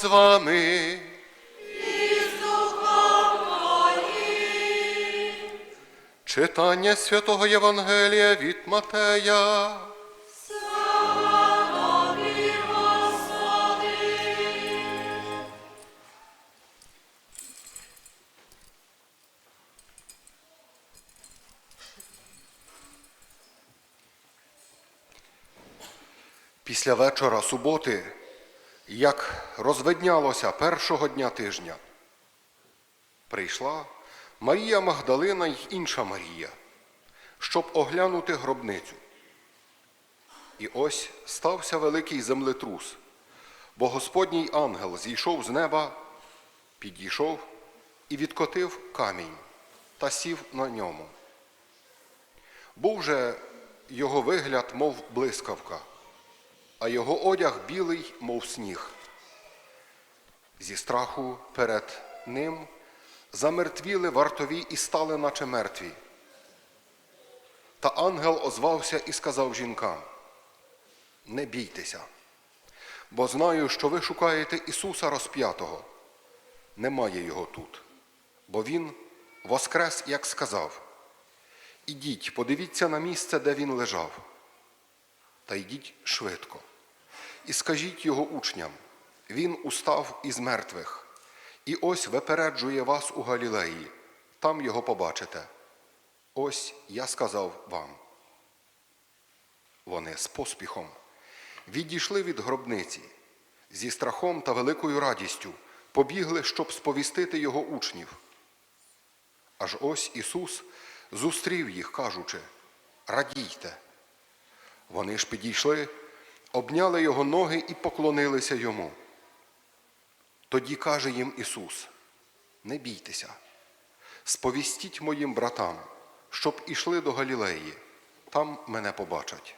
з вами. Читання святого Євангелія від Матея. Після вечора суботи, як розвиднялося першого дня тижня, прийшла Марія Магдалина й інша Марія, щоб оглянути гробницю. І ось стався великий землетрус, бо Господній ангел зійшов з неба, підійшов і відкотив камінь та сів на ньому. Був же його вигляд, мов блискавка, а його одяг білий, мов сніг. Зі страху перед ним замертвіли вартові і стали, наче мертві. Та ангел озвався і сказав жінкам: Не бійтеся, бо знаю, що ви шукаєте Ісуса розп'ятого. Немає його тут, бо Він воскрес, як сказав. Ідіть, подивіться на місце, де він лежав, та йдіть швидко. І скажіть його учням, він устав із мертвих, і ось випереджує вас у Галілеї, там його побачите. Ось я сказав вам. Вони з поспіхом відійшли від гробниці, зі страхом та великою радістю побігли, щоб сповістити його учнів. Аж ось Ісус зустрів їх, кажучи, радійте. Вони ж підійшли, обняли його ноги і поклонилися йому. Тоді каже їм Ісус: Не бійтеся, сповістіть моїм братам, щоб ішли до Галілеї, там мене побачать.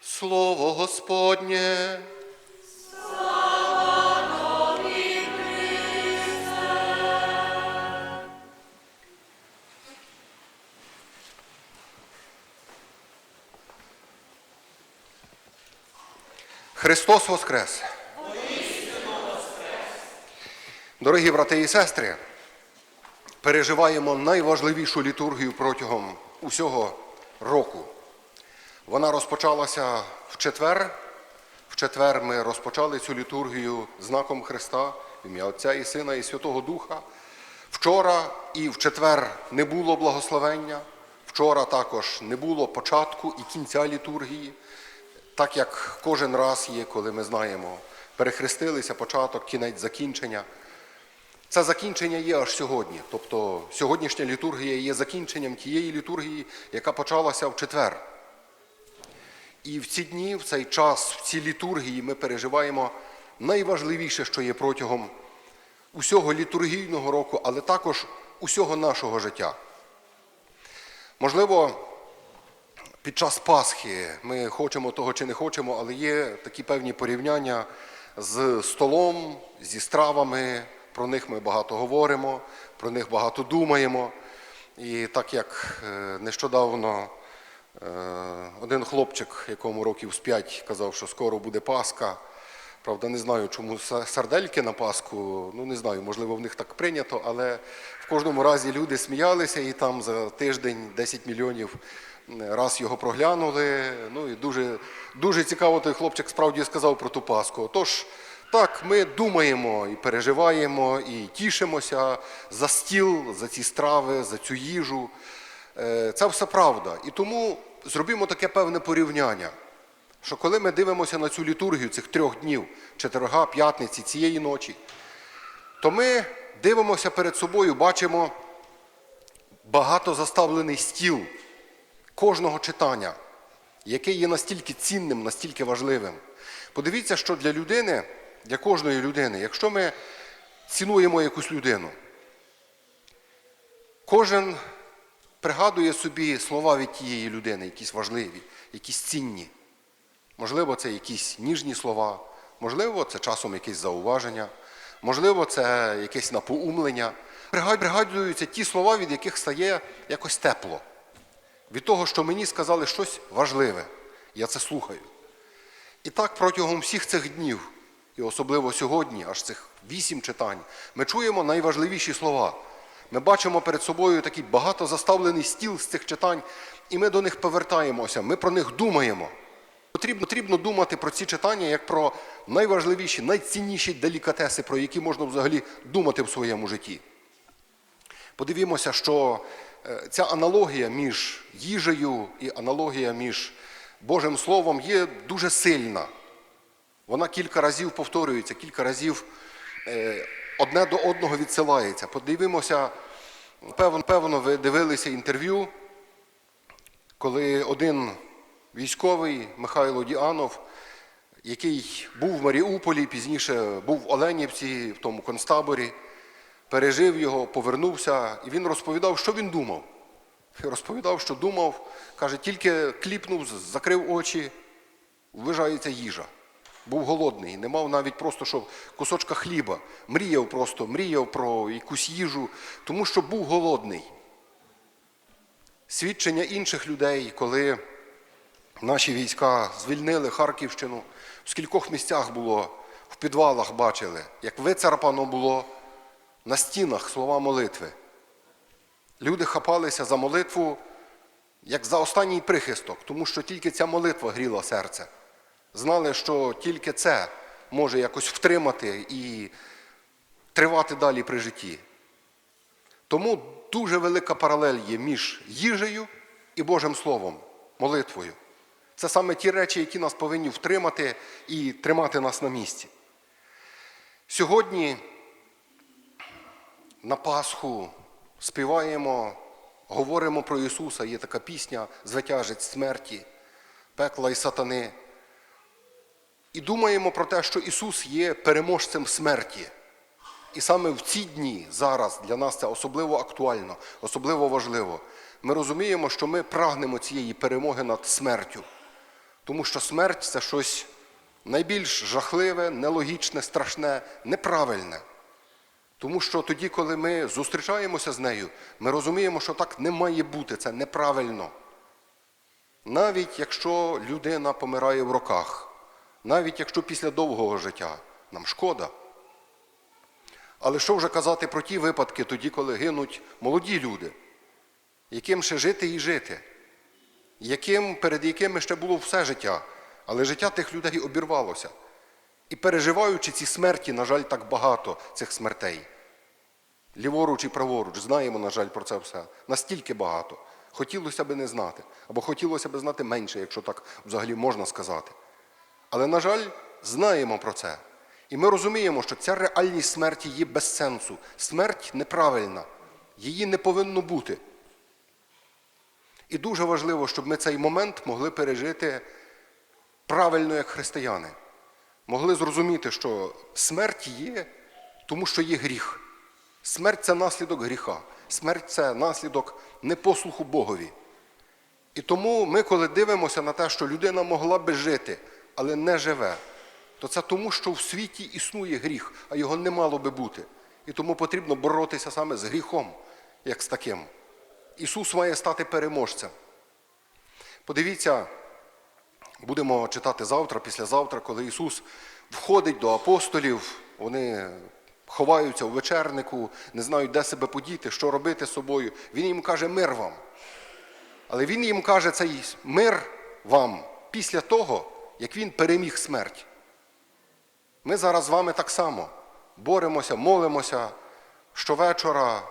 Слово Господнє. Христос Воскрес! Дорогі брати і сестри, переживаємо найважливішу літургію протягом усього року. Вона розпочалася в четвер. В четвер ми розпочали цю літургію знаком Христа, ім'я Отця і Сина і Святого Духа. Вчора і в четвер не було благословення, вчора також не було початку і кінця літургії, так як кожен раз є, коли ми знаємо, перехрестилися початок, кінець закінчення. Це закінчення є аж сьогодні. Тобто сьогоднішня літургія є закінченням тієї літургії, яка почалася в четвер. І в ці дні, в цей час, в цій літургії ми переживаємо найважливіше, що є протягом усього літургійного року, але також усього нашого життя. Можливо, під час Пасхи ми хочемо того чи не хочемо, але є такі певні порівняння з столом, зі стравами. Про них ми багато говоримо, про них багато думаємо. І так як е, нещодавно е, один хлопчик, якому років з п'ять, казав, що скоро буде Пасха. Правда, не знаю, чому сардельки на Пасху, ну не знаю, можливо, в них так прийнято, але в кожному разі люди сміялися і там за тиждень 10 мільйонів раз його проглянули. Ну і дуже, дуже цікаво той хлопчик справді сказав про ту Пасху. Тож, так, ми думаємо і переживаємо, і тішимося за стіл, за ці страви, за цю їжу. Е, Це все правда. І тому зробимо таке певне порівняння, що коли ми дивимося на цю літургію цих трьох днів, четверга, п'ятниці, цієї ночі, то ми дивимося перед собою, бачимо багато заставлений стіл кожного читання, яке є настільки цінним, настільки важливим. Подивіться, що для людини, для кожної людини, якщо ми цінуємо якусь людину, кожен пригадує собі слова від тієї людини, якісь важливі, якісь цінні. Можливо, це якісь ніжні слова, можливо, це часом якесь зауваження, можливо, це якесь напоумлення. Пригадуються ті слова, від яких стає якось тепло. Від того, що мені сказали щось важливе, я це слухаю. І так протягом всіх цих днів і особливо сьогодні, аж цих вісім читань, ми чуємо найважливіші слова. Ми бачимо перед собою такий багато заставлений стіл з цих читань, і ми до них повертаємося, ми про них думаємо. Потрібно, потрібно думати про ці читання як про найважливіші, найцінніші делікатеси, про які можна взагалі думати в своєму житті. Подивімося, що е, ця аналогія між їжею і аналогія між Божим Словом є дуже сильна. Вона кілька разів повторюється, кілька разів е, одне до одного відсилається. Подивимося, певно, певно, ви дивилися інтерв'ю, коли один військовий Михайло Діанов, який був в Маріуполі, пізніше був в Оленівці, в тому концтаборі, пережив його, повернувся, і він розповідав, що він думав. Розповідав, що думав, каже, тільки кліпнув, закрив очі, ввижається їжа. Був голодний, не мав навіть просто що кусочка хліба. Мріяв просто, мріяв про якусь їжу, тому що був голодний. Свідчення інших людей, коли наші війська звільнили Харківщину, в скількох місцях було, в підвалах бачили, як вицарапано було на стінах слова молитви. Люди хапалися за молитву, як за останній прихисток, тому що тільки ця молитва гріла серце. Знали, що тільки це може якось втримати і тривати далі при житті. Тому дуже велика паралель є між їжею і Божим Словом, молитвою. Це саме ті речі, які нас повинні втримати і тримати нас на місці. Сьогодні на Пасху співаємо, говоримо про Ісуса. Є така пісня Звитяжець смерті, пекла і сатани. І думаємо про те, що Ісус є переможцем смерті. І саме в ці дні зараз для нас це особливо актуально, особливо важливо. Ми розуміємо, що ми прагнемо цієї перемоги над смертю. Тому що смерть це щось найбільш жахливе, нелогічне, страшне, неправильне. Тому що тоді, коли ми зустрічаємося з нею, ми розуміємо, що так не має бути, це неправильно. Навіть якщо людина помирає в роках, навіть якщо після довгого життя, нам шкода. Але що вже казати про ті випадки, тоді, коли гинуть молоді люди, яким ще жити і жити, яким, перед якими ще було все життя, але життя тих людей обірвалося. І переживаючи ці смерті, на жаль, так багато цих смертей. Ліворуч і праворуч, знаємо, на жаль, про це все. Настільки багато. Хотілося би не знати, або хотілося б знати менше, якщо так взагалі можна сказати. Але, на жаль, знаємо про це. І ми розуміємо, що ця реальність смерті є без сенсу. Смерть неправильна, її не повинно бути. І дуже важливо, щоб ми цей момент могли пережити правильно як християни. Могли зрозуміти, що смерть є, тому що є гріх. Смерть це наслідок гріха. Смерть це наслідок непослуху Богові. І тому ми, коли дивимося на те, що людина могла би жити, але не живе, то це тому, що в світі існує гріх, а його не мало би бути. І тому потрібно боротися саме з гріхом, як з таким. Ісус має стати переможцем. Подивіться, будемо читати завтра, післязавтра, коли Ісус входить до апостолів, вони ховаються у вечернику, не знають, де себе подіти, що робити з собою. Він їм каже мир вам. Але Він їм каже цей мир вам після того, як Він переміг смерть. Ми зараз з вами так само боремося, молимося щовечора.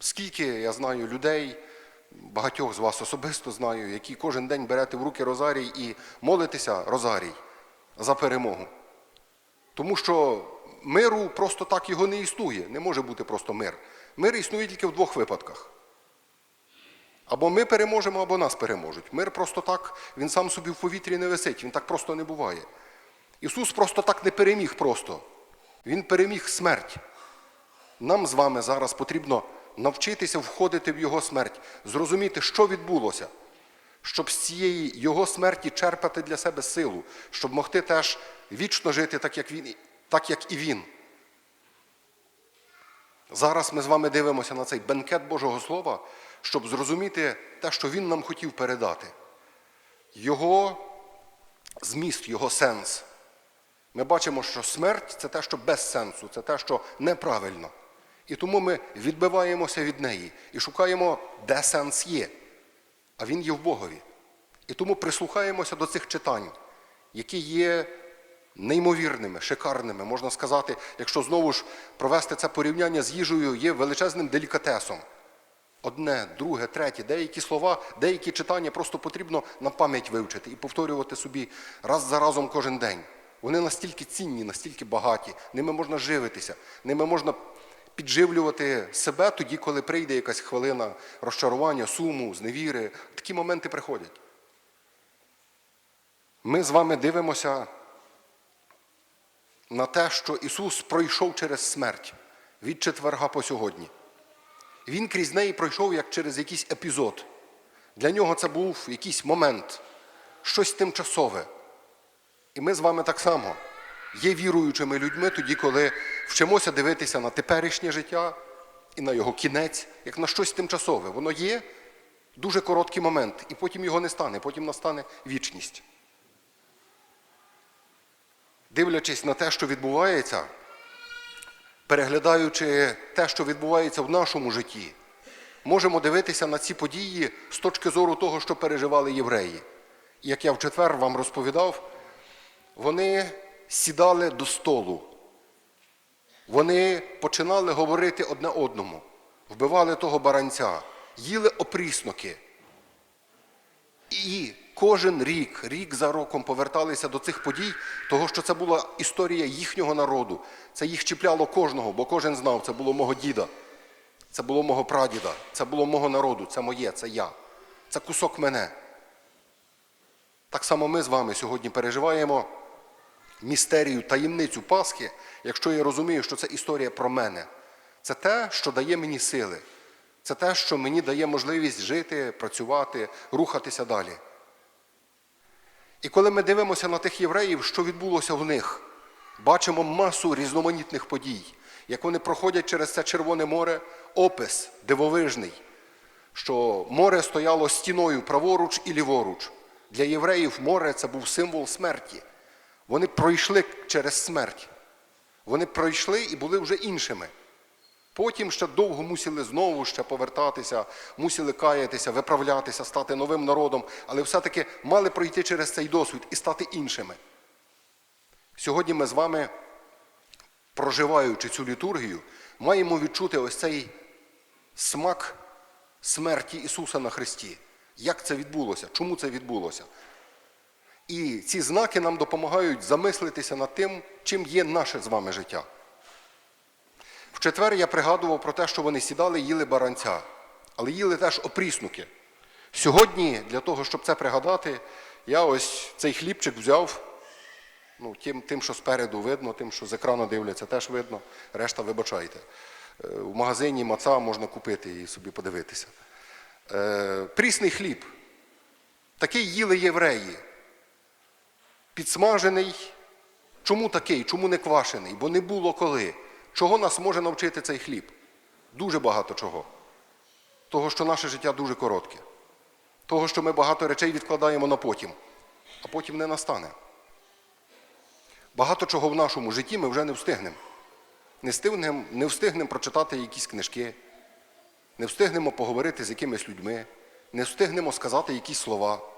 Скільки я знаю людей, багатьох з вас особисто знаю, які кожен день берете в руки Розарій і молитеся Розарій за перемогу. Тому що миру просто так його не існує. Не може бути просто мир. Мир існує тільки в двох випадках. Або ми переможемо, або нас переможуть. Мир просто так, він сам собі в повітрі не висить, він так просто не буває. Ісус просто так не переміг просто. Він переміг смерть. Нам з вами зараз потрібно навчитися входити в Його смерть, зрозуміти, що відбулося, щоб з цієї Його смерті черпати для себе силу, щоб могти теж вічно жити так, як він, так, як і Він. Зараз ми з вами дивимося на цей бенкет Божого Слова, щоб зрозуміти те, що Він нам хотів передати. Його зміст, його сенс. Ми бачимо, що смерть це те, що без сенсу, це те, що неправильно. І тому ми відбиваємося від неї і шукаємо, де сенс є. А він є в Богові. І тому прислухаємося до цих читань, які є неймовірними, шикарними. Можна сказати, якщо знову ж провести це порівняння з їжею, є величезним делікатесом. Одне, друге, третє, деякі слова, деякі читання просто потрібно на пам'ять вивчити і повторювати собі раз за разом кожен день. Вони настільки цінні, настільки багаті, ними можна живитися, ними можна підживлювати себе тоді, коли прийде якась хвилина розчарування, суму, зневіри. Такі моменти приходять. Ми з вами дивимося на те, що Ісус пройшов через смерть від четверга по сьогодні. Він крізь неї пройшов як через якийсь епізод. Для нього це був якийсь момент, щось тимчасове. І ми з вами так само є віруючими людьми тоді, коли вчимося дивитися на теперішнє життя і на його кінець, як на щось тимчасове. Воно є дуже короткий момент, і потім його не стане, потім настане вічність. Дивлячись на те, що відбувається, переглядаючи те, що відбувається в нашому житті, можемо дивитися на ці події з точки зору того, що переживали євреї. Як я в четвер вам розповідав, вони сідали до столу, вони починали говорити одне одному, вбивали того баранця, їли опрісноки. І кожен рік, рік за роком поверталися до цих подій, того, що це була історія їхнього народу. Це їх чіпляло кожного, бо кожен знав, це було мого діда, це було мого прадіда, це було мого народу, це моє, це я, це кусок мене. Так само ми з вами сьогодні переживаємо містерію, таємницю Пасхи, якщо я розумію, що це історія про мене. Це те, що дає мені сили. Це те, що мені дає можливість жити, працювати, рухатися далі. І коли ми дивимося на тих євреїв, що відбулося в них, бачимо масу різноманітних подій, як вони проходять через це Червоне море, опис дивовижний, що море стояло стіною праворуч і ліворуч. Для євреїв море це був символ смерті. Вони пройшли через смерть. Вони пройшли і були вже іншими. Потім ще довго мусили знову ще повертатися, мусили каятися, виправлятися, стати новим народом, але все-таки мали пройти через цей досвід і стати іншими. Сьогодні ми з вами, проживаючи цю літургію, маємо відчути ось цей смак смерті Ісуса на Христі. Як це відбулося? Чому це відбулося? І ці знаки нам допомагають замислитися над тим, чим є наше з вами життя. В четвер я пригадував про те, що вони сідали їли баранця, але їли теж опріснуки. Сьогодні, для того, щоб це пригадати, я ось цей хлібчик взяв, ну, тим, тим, що спереду видно, тим, що з екрану дивляться, теж видно, решта вибачайте. Е, В магазині маца можна купити і собі подивитися. Е, Прісний хліб. Такий їли євреї. Підсмажений. Чому такий? Чому не квашений? Бо не було коли. Чого нас може навчити цей хліб? Дуже багато чого. Того, що наше життя дуже коротке. Того, що ми багато речей відкладаємо на потім, а потім не настане. Багато чого в нашому житті ми вже не встигнемо. Не встигнемо, не встигнемо прочитати якісь книжки, не встигнемо поговорити з якимись людьми, не встигнемо сказати якісь слова,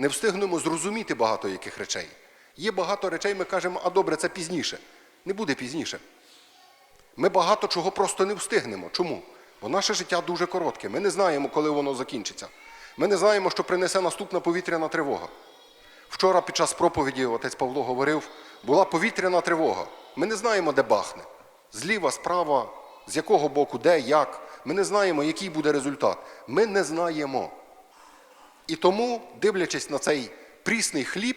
не встигнемо зрозуміти багато яких речей. Є багато речей, ми кажемо, а добре, це пізніше. Не буде пізніше. Ми багато чого просто не встигнемо. Чому? Бо наше життя дуже коротке. Ми не знаємо, коли воно закінчиться. Ми не знаємо, що принесе наступна повітряна тривога. Вчора під час проповіді отець Павло говорив, була повітряна тривога. Ми не знаємо, де бахне. Зліва, справа, з якого боку, де, як. Ми не знаємо, який буде результат. Ми не знаємо. І тому, дивлячись на цей прісний хліб,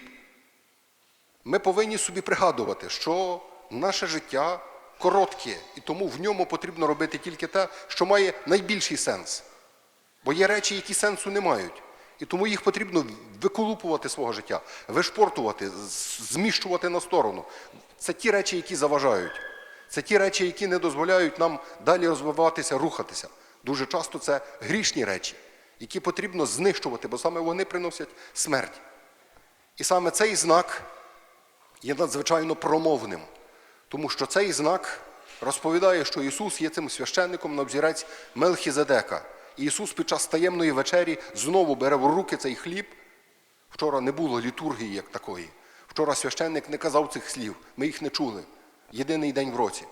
ми повинні собі пригадувати, що наше життя коротке, і тому в ньому потрібно робити тільки те, що має найбільший сенс. Бо є речі, які сенсу не мають. І тому їх потрібно виколупувати свого життя, вишпортувати, зміщувати на сторону. Це ті речі, які заважають. Це ті речі, які не дозволяють нам далі розвиватися, рухатися. Дуже часто це грішні речі, які потрібно знищувати, бо саме вони приносять смерть. І саме цей знак є надзвичайно промовним, тому що цей знак розповідає, що Ісус є цим священником на взірець Мелхізедека. І Ісус під час таємної вечері знову бере в руки цей хліб. Вчора не було літургії як такої. Вчора священник не казав цих слів, ми їх не чули. Єдиний день в році.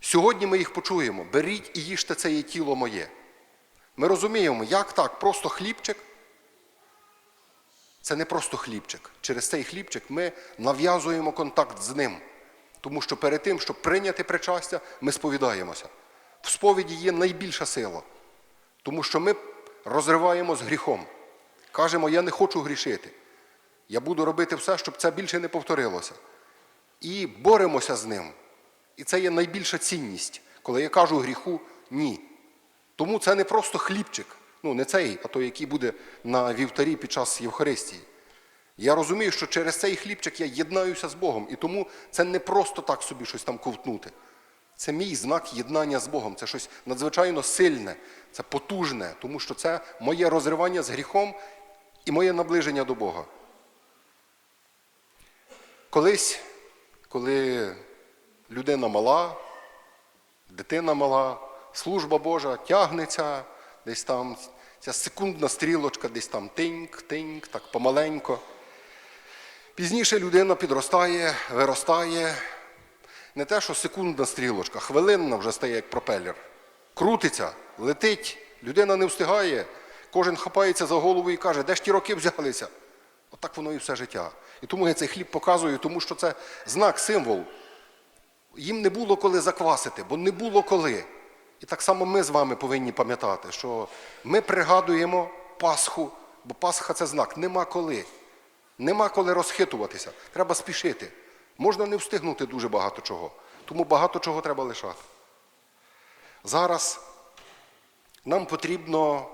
Сьогодні ми їх почуємо. Беріть і їжте це є тіло моє. Ми розуміємо, як так, просто хлібчик. Це не просто хлібчик. Через цей хлібчик ми нав'язуємо контакт з ним. Тому що перед тим, щоб прийняти причастя, ми сповідаємося. В сповіді є найбільша сила. Тому що ми розриваємо з гріхом. Кажемо, я не хочу грішити. Я буду робити все, щоб це більше не повторилося. І боремося з ним. І це є найбільша цінність, коли я кажу гріху ні. Тому це не просто хлібчик, ну не цей, а той, який буде на вівтарі під час Євхаристії. Я розумію, що через цей хлібчик я єднаюся з Богом, і тому це не просто так собі щось там ковтнути. Це мій знак єднання з Богом. Це щось надзвичайно сильне, це потужне, тому що це моє розривання з гріхом і моє наближення до Бога. Колись, коли людина мала, дитина мала, служба Божа тягнеться, десь там ця секундна стрілочка, десь там тиньк, тиньк, так помаленько. Пізніше людина підростає, виростає. Не те, що секундна стрілочка, хвилинна вже стає як пропелер. Крутиться, летить, людина не встигає. Кожен хапається за голову і каже, де ж ті роки взялися? Отак воно і все життя. І тому я цей хліб показую, тому що це знак, символ. Їм не було коли заквасити, бо не було коли. І так само ми з вами повинні пам'ятати, що ми пригадуємо Пасху, бо Пасха це знак. Нема коли. Нема коли розхитуватися. Треба спішити. Можна не встигнути дуже багато чого. Тому багато чого треба лишати. Зараз нам потрібно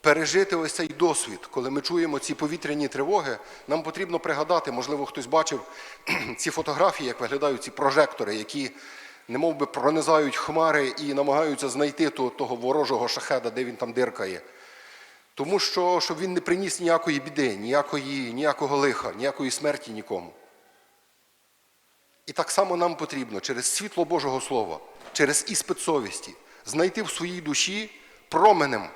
пережити ось цей досвід, коли ми чуємо ці повітряні тривоги, нам потрібно пригадати, можливо, хтось бачив ці фотографії, як виглядають ці прожектори, які немов би пронизають хмари і намагаються знайти того, того ворожого шахеда, де він там диркає. Тому що щоб він не приніс ніякої біди, ніякої, ніякого лиха, ніякої смерті нікому. І так само нам потрібно через світло Божого Слова, через іспит совісті, знайти в своїй душі променем,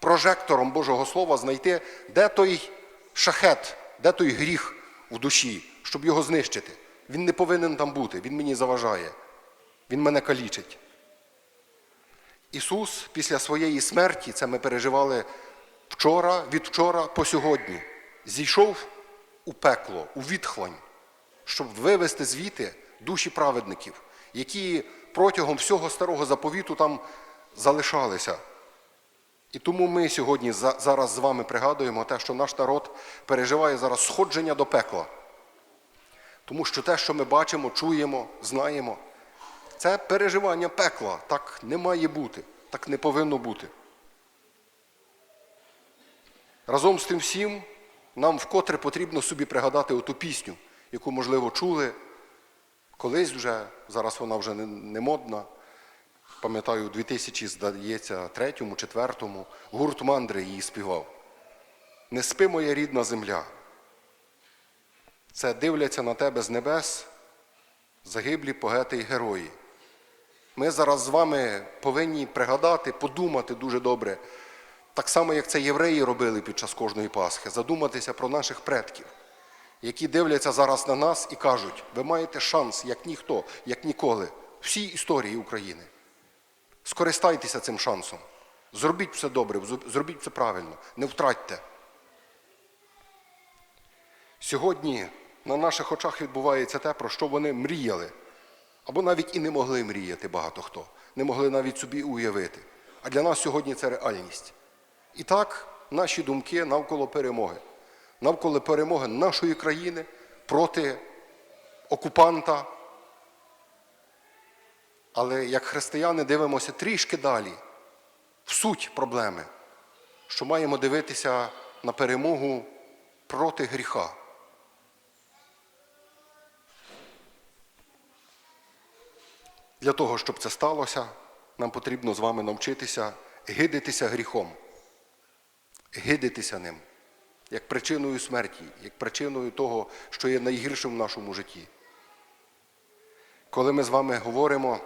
прожектором Божого Слова, знайти, де той шахет, де той гріх в душі, щоб його знищити. Він не повинен там бути, він мені заважає, він мене калічить. Ісус після своєї смерті, це ми переживали вчора, від вчора по сьогодні, зійшов у пекло, у відхлань, щоб вивести звідти душі праведників, які протягом всього старого заповіту там залишалися. І тому ми сьогодні зараз з вами пригадуємо те, що наш народ переживає зараз сходження до пекла. Тому що те, що ми бачимо, чуємо, знаємо, це переживання пекла. Так не має бути, так не повинно бути. Разом з тим всім нам вкотре потрібно собі пригадати оту пісню, яку, можливо, чули колись вже, зараз вона вже не, модна. Пам'ятаю, у 2000, здається, третьому, четвертому гурт мандри її співав. Не спи, моя рідна земля. Це дивляться на тебе з небес, загиблі поети і герої. Ми зараз з вами повинні пригадати, подумати дуже добре, так само, як це євреї робили під час кожної Пасхи, задуматися про наших предків, які дивляться зараз на нас і кажуть, ви маєте шанс, як ніхто, як ніколи, всій історії України. Скористайтеся цим шансом. Зробіть все добре, зробіть все правильно, не втратьте. Сьогодні на наших очах відбувається те, про що вони мріяли. Або навіть і не могли мріяти багато хто. Не могли навіть собі уявити. А для нас сьогодні це реальність. І так, наші думки навколо перемоги. Навколо перемоги нашої країни проти окупанта. Але як християни дивимося трішки далі, в суть проблеми, що маємо дивитися на перемогу проти гріха. Для того, щоб це сталося, нам потрібно з вами навчитися гидитися гріхом, гидитися ним, як причиною смерті, як причиною того, що є найгіршим в нашому житті. Коли ми з вами говоримо,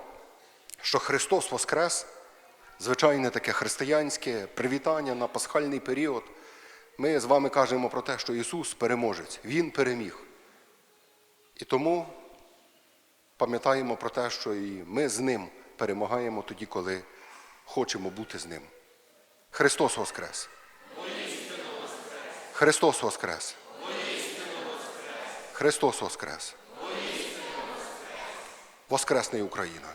що Христос Воскрес, звичайне таке християнське привітання на пасхальний період, ми з вами кажемо про те, що Ісус переможець, Він переміг. І тому пам'ятаємо про те, що і ми з Ним перемагаємо тоді, коли хочемо бути з Ним. Христос Воскрес! Христос Воскрес! Христос Воскрес! Воскресний Україна!